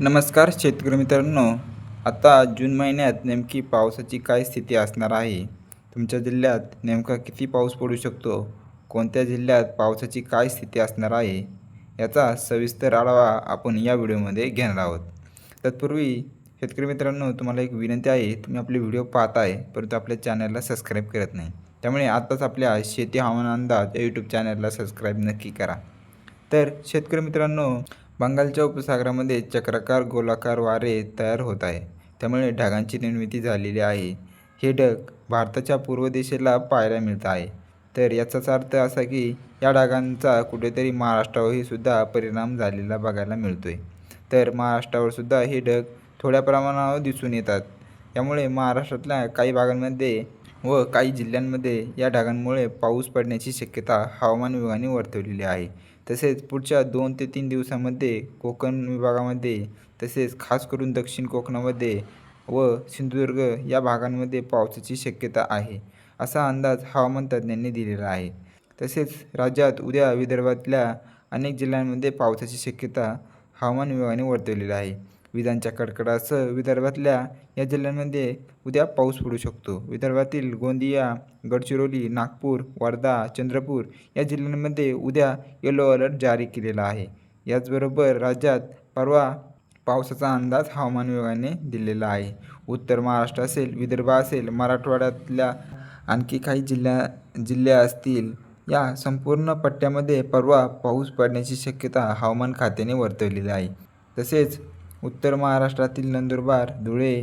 नमस्कार शेतकरी मित्रांनो. आता जून महिन्यात नेमकी पावसाची काय स्थिती असणार आहे? तुमच्या जिल्ह्यात नेमका किती पाऊस पडू शकतो? कोणत्या जिल्ह्यात पावसाची काय स्थिती असणार आहे? याचा सविस्तर आढावा आपण या व्हिडिओमध्ये घेणार आहोत. तत्पूर्वी शेतकरी मित्रांनो तुम्हाला एक विनंती आहे तुम्ही आपले व्हिडिओ पाहत आहे परंतु आपल्या चॅनलला सबस्क्राईब करत नाही. त्यामुळे आत्ताच आपल्या शेती हवामान अंदाज या यूट्यूब चॅनलला सबस्क्राईब नक्की करा. तर शेतकरी मित्रांनो बंगालच्या उपसागरामध्ये चक्राकार गोलाकार वारे तयार होत आहे. त्यामुळे ढगांची निर्मिती झालेली आहे. हे ढग भारताच्या पूर्व दिशेला पाहायला मिळत आहे. तर याचाच अर्थ असा की या ढगांचा कुठेतरी महाराष्ट्रावरही सुद्धा परिणाम झालेला बघायला मिळतो आहे तर महाराष्ट्रावर सुद्धा हे ढग थोड्या प्रमाणावर दिसून येतात. त्यामुळे महाराष्ट्रातल्या काही भागांमध्ये व काही जिल्ह्यांमध्ये या ढगांमुळे पाऊस पडण्याची शक्यता हवामान विभागाने वर्तवलेली आहे. तसेच पुढच्या दोन ते तीन दिवसामध्ये कोकण विभागामध्ये तसेच खास करून दक्षिण कोकणामध्ये व सिंधुदुर्ग या भागांमध्ये पावसाची शक्यता आहे असा अंदाज हवामान तज्ज्ञांनी दिलेला आहे. तसेच राज्यात उद्या विदर्भातल्या अनेक जिल्ह्यांमध्ये पावसाची शक्यता हवामान विभागाने वर्तवलेली आहे. विजांच्या कडकडासह विदर्भातल्या या जिल्ह्यांमध्ये उद्या पाऊस पडू शकतो. विदर्भातील गोंदिया गडचिरोली नागपूर वर्धा चंद्रपूर या जिल्ह्यांमध्ये उद्या येलो अलर्ट जारी केलेला आहे. याचबरोबर राज्यात परवा पावसाचा अंदाज हवामान विभागाने दिलेला आहे. उत्तर महाराष्ट्र असेल विदर्भ असेल मराठवाड्यातल्या आणखी काही जिल्ह्या जिल्ह्या असतील या संपूर्ण पट्ट्यामध्ये परवा पाऊस पडण्याची शक्यता हवामान खात्याने वर्तवलेली आहे. तसेच उत्तर महाराष्ट्रातील नंदुरबार धुळे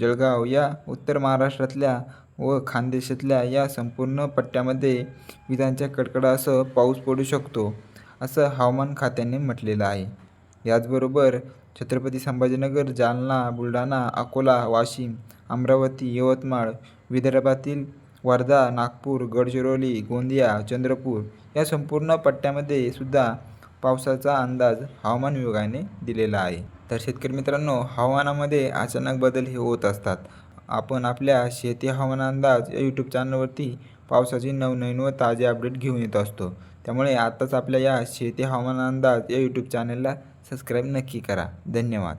जळगाव या उत्तर महाराष्ट्रातल्या व खानदेशातल्या या संपूर्ण पट्ट्यामध्ये विजांच्या कडकडासह पाऊस पडू शकतो असं हवामान खात्याने म्हटलेलं आहे. याचबरोबर छत्रपती संभाजीनगर जालना बुलढाणा अकोला वाशिम अमरावती यवतमाळ विदर्भातील वर्धा नागपूर गडचिरोली गोंदिया चंद्रपूर या संपूर्ण पट्ट्यामध्ये सुद्धा पावसाचा अंदाज हवामान विभागाने दिलेला आहे. तर शेतकरी मित्रांनो हवामानामध्ये अचानक बदल हे होत असतात. आपण आपल्या शेती हवामान अंदाज या यूट्यूब चॅनलवरती पावसाची नवनवीन व ताजे अपडेट घेऊन येत असतो. त्यामुळे आत्ताच आपल्या या शेती हवामान अंदाज या यूट्यूब चॅनलला सबस्क्राईब नक्की करा. धन्यवाद.